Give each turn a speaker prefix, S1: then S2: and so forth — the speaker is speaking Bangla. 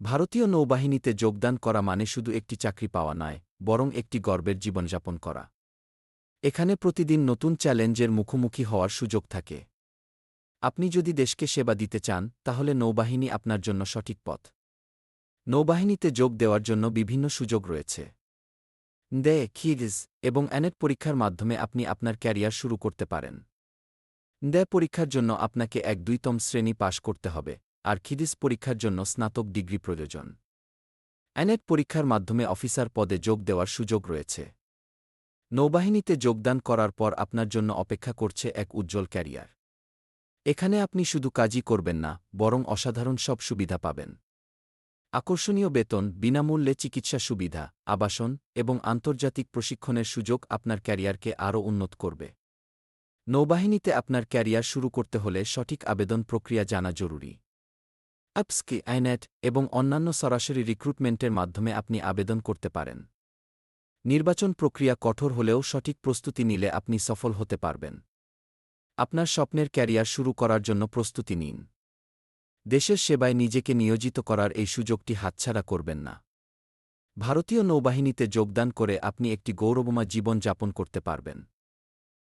S1: ভারতীয় নৌবাহিনীতে যোগদান করা মানে শুধু একটি চাকরি পাওয়া নয়, বরং একটি গর্বের জীবনযাপন করা। এখানে প্রতিদিন নতুন চ্যালেঞ্জের মুখোমুখি হওয়ার সুযোগ থাকে। আপনি যদি দেশকে সেবা দিতে চান, তাহলে নৌবাহিনী আপনার জন্য সঠিক পথ। নৌবাহিনীতে যোগ দেওয়ার জন্য বিভিন্ন সুযোগ রয়েছে। দে খিজ এবং অ্যানেট পরীক্ষার মাধ্যমে আপনি আপনার ক্যারিয়ার শুরু করতে পারেন। দে পরীক্ষার জন্য আপনাকে এক দুইতম শ্রেণি পাশ করতে হবে। আর খিদিস পরীক্ষার জন্য স্নাতক ডিগ্রি প্রয়োজন। অ্যানেট পরীক্ষার মাধ্যমে অফিসার পদে যোগ দেওয়ার সুযোগ রয়েছে। নৌবাহিনীতে যোগদান করার পর আপনার জন্য অপেক্ষা করছে এক উজ্জ্বল ক্যারিয়ার। এখানে আপনি শুধু কাজই করবেন না, বরং অসাধারণ সব সুবিধা পাবেন। আকর্ষণীয় বেতন, বিনামূল্যে চিকিৎসা সুবিধা, আবাসন এবং আন্তর্জাতিক প্রশিক্ষণের সুযোগ আপনার ক্যারিয়ারকে আরও উন্নত করবে। নৌবাহিনীতে আপনার ক্যারিয়ার শুরু করতে হলে সঠিক আবেদন প্রক্রিয়া জানা জরুরি। অ্যাপসকি আইনেট এবং অন্যান্য সরাসরি রিক্রুটমেন্টের মাধ্যমে আপনি আবেদন করতে পারেন। নির্বাচন প্রক্রিয়া কঠোর হলেও সঠিক প্রস্তুতি নিলে আপনি সফল হতে পারবেন। আপনার স্বপ্নের ক্যারিয়ার শুরু করার জন্য প্রস্তুতি নিন। দেশের সেবায় নিজেকে নিয়োজিত করার এই সুযোগটি হাতছাড়া করবেন না। ভারতীয় নৌবাহিনীতে যোগদান করে আপনি একটি গৌরবময় জীবন যাপন করতে পারবেন।